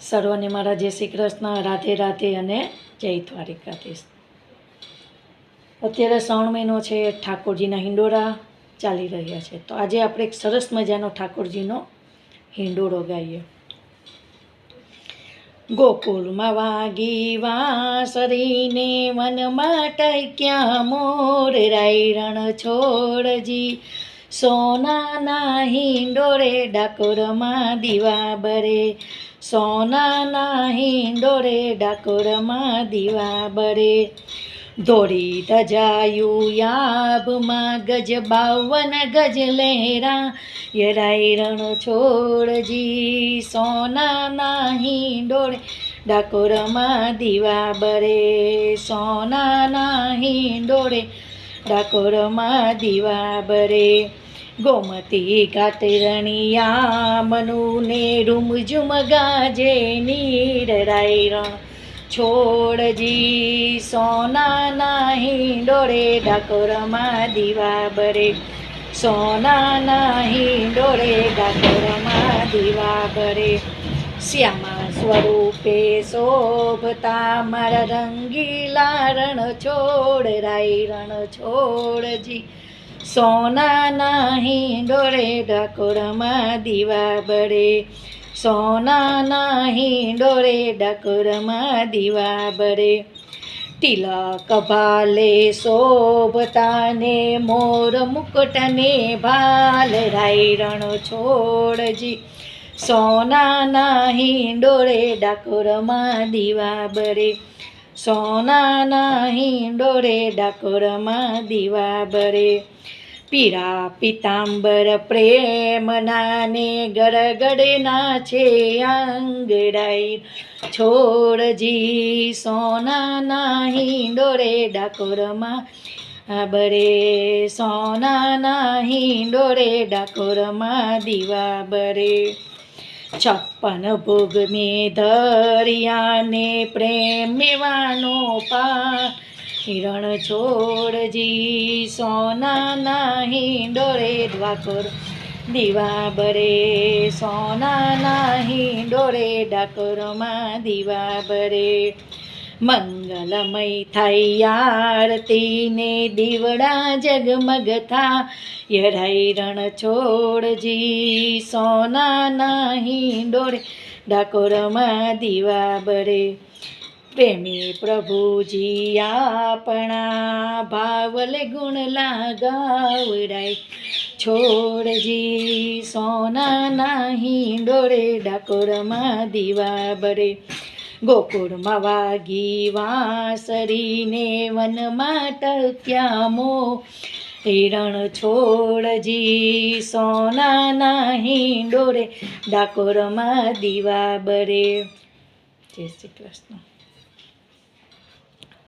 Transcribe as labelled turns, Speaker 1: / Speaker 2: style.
Speaker 1: સર્વને મારા જય શ્રી કૃષ્ણ, રાધે રાધે અને જય દ્વારિકાધીશ. અત્યારે શ્રાવણ મહિનો છે, ઠાકોરજીના હિંડોળા ચાલી રહ્યા છે. તો આજે આપણે એક સરસ મજાનો ઠાકોરજીનો હિંડોળો ગાઈએ. ગોકુળમાં વાગી વાસરીને વનમાં ટક્યા મોર રાયરણ છોડજી. સોનાના હિંડોળે ડાકોરમાં દીવા બરે સોનાના હિંડોળે ડાકોરમાં દીવા બરે. ધોળી ધજાયું યાભમાં ગજ, બાવન ગજ લહેરા. યરાયરણ છોડજી સોનાના હિંડોળે ડાકોરમાં દીવા બરે. સોનાના હિંડોળે ડાકોરમાં દીવા બરે. ગોમતી કાતરણિયા મનુને રૂમઝુમ ગાજે નીર રાયરણ. છોડજી સોના નાહી ડોળે ડાકોરમાં દીવા બરે. સોના નાહી ડોળે ડાકોરમાં દીવા બરે. શ્યામા સ્વરૂપે શોભતા મારા રંગીલા રણ છોડ, રાયરણ છોડજી સોનાના ડોળે ડાકોરમાં દીવા બળે. સોનાના ડોળે ડાકોરમાં દીવા બળે. તિલક ભાલે શોભતાને, મોર મુકટને ભાલ રાયરણ છોડજી. સોનાના ડોળે ડાકોરમાં દીવા બળે. સોનાના ડોરે ડાકોરમાં દીવા બરે પીરા પિતાંબર પ્રેમનાને ગરગડના છે આંગડાઈ છોડજી સોનાના ડોરે ડાકોરમાં બરે સોનાના હિંડોળે ડાકોરમાં દીવા બરે છપ્પન ભોગ મેં ધરિયાને પ્રેમ મેવાનો પા હિરણ છોડજી સોના નાહી હિંડોળે દ્વાકોર. દીવા બરે નાહી હિંડોળે ડાકોરમાં. દીવા બરે મંગલમય થઈ આરતીને દીવડા જગમગ થા યરાયરણ છોડજી સોનાના હિંડોળે ડાકોરમાં દીવા બરે. પ્રેમી પ્રભુજી આપણા ભાવલે ગુણ લાગાવડાય છોડજી સોના નાહી હિંડોળે ડાકોરમાં દીવા બરે. ગોકુળમાં વાગી વાસરીને વનમાં ટક્યા મો હિરણ છોડજી સોનાના ડોરે ડાકોરમાં દીવા બરે. જય શ્રી કૃષ્ણ.